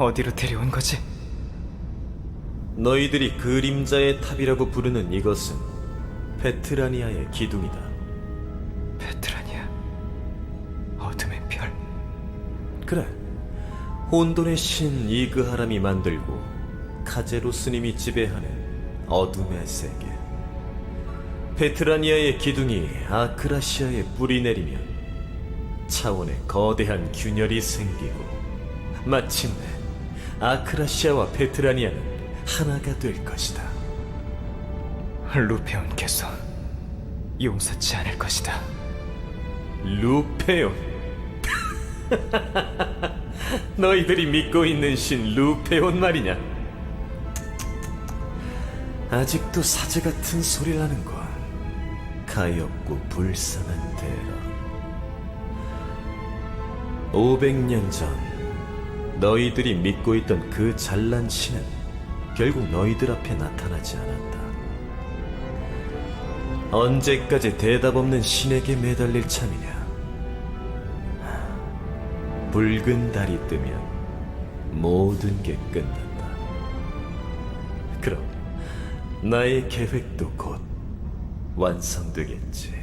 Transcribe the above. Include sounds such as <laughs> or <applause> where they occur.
어디로 데려온 거지? 너희들이 그림자의 탑이라고 부르는 이것은 페트라니아의 기둥이다. 베트라니아. 어둠의 별. 그래. 혼돈의 신 이그하람이 만들고 카제로 스님이 지배하는 어둠의 세계. 페트라니아의 기둥이 아크라시아에 뿌리 내리면 차원의 거대한 균열이 생기고 마침내 아크라시아와 페트라니아는 하나가 될 것이다. 루페온께서 용서치 않을 것이다. 루페온. <laughs> 너희들이 믿고 있는 신 루페온 말이냐? 아직도 사제 같은 소리를 하는군. 가엾고 불쌍한 대라. 500년 전 너희들이 믿고 있던 그 잘난 신은 결국 너희들 앞에 나타나지 않았다. 언제까지 대답 없는 신에게 매달릴 참이냐? 붉은 달이 뜨면 모든 게 끝난다. 그럼 나의 계획도 곧 완성되겠지.